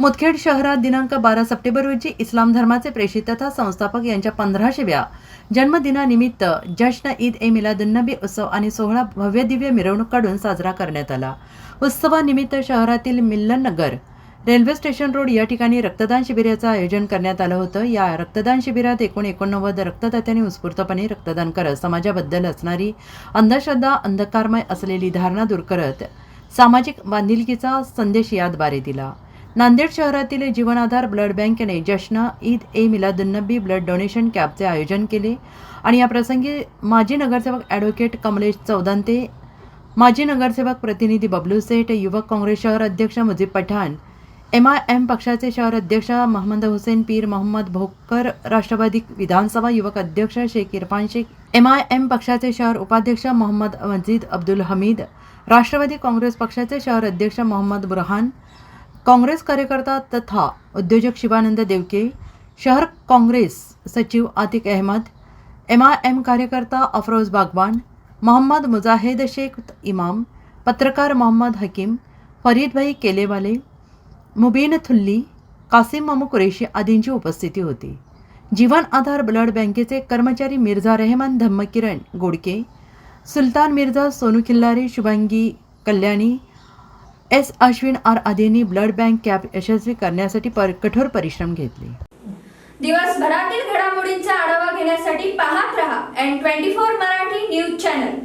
मुदखेड शहरात दिनांक बारा सप्टेंबर रोजी इस्लाम धर्माचे प्रेषित तथा संस्थापक यांच्या पंधराशेव्या जन्मदिनानिमित्त जश्न ईद ए मिलादुन्नबी उत्सव आणि सोहळा भव्यदिव्य मिरवणूक काढून साजरा करण्यात आला. उत्सवानिमित्त शहरातील मिल्लन नगर रेल्वे स्टेशन रोड या ठिकाणी रक्तदान शिबिराचं आयोजन करण्यात आलं होतं. या रक्तदान शिबिरात एकूण एकोणनव्वद रक्तदात्यांनी उत्स्फूर्तपणे रक्तदान करत समाजाबद्दल असणारी अंधश्रद्धा अंधकारमय असलेली धारणा दूर करत सामाजिक बांधिलकीचा संदेश याद्वारे दिला. नांदेड शहरातील जीवनाधार ब्लड बँकेने जश्न ईद ए मिलादुन्नबी ब्लड डोनेशन कॅम्पचे आयोजन केले. आणि या प्रसंगी माजी नगरसेवक ॲडव्होकेट कमलेश चौदांते माजी नगरसेवक प्रतिनिधी बबलू सेठ युवक काँग्रेस शहर अध्यक्ष Mujeeb Pathan M I M पक्षाचे शहर अध्यक्ष मोहम्मद हुसेन पीर मोहम्मद भोकर राष्ट्रवादी विधानसभा युवक अध्यक्ष Shaikh Irfan Shaikh M I M पक्षाचे शहर उपाध्यक्ष मोहम्मद मजीद अब्दुल हमीद राष्ट्रवादी काँग्रेस पक्षाचे शहर अध्यक्ष मोहम्मद बुरहान काँग्रेस कार्यकर्ता तथा उद्योजक शिवानंद देवके शहर काँग्रेस सचिव Atiq Ahmed M I M कार्यकर्ता अफरोज बागवान मोहम्मद मुजाहिद शेख इमाम पत्रकार मोहम्मद हकीम फरीदभाई केलेवाले मुबीन थुल्ली कासिम मामू कुरेशी आदींची उपस्थिती होती. जीवन आधार ब्लड बँकेचे कर्मचारी मिर्झा रेहमान धम्मकिरण गोडके सुलतान मिर्झा सोनू खिल्लारी शुभांगी कल्याणी एस. अश्विन आर. आदींनी ब्लड बँक कॅम्प यशस्वी करण्यासाठी पर कठोर परिश्रम घेतले. दिवसभरातील घडामोडींचा आढावा घेण्यासाठी पाहत रहा N twenty four Marathi news channel.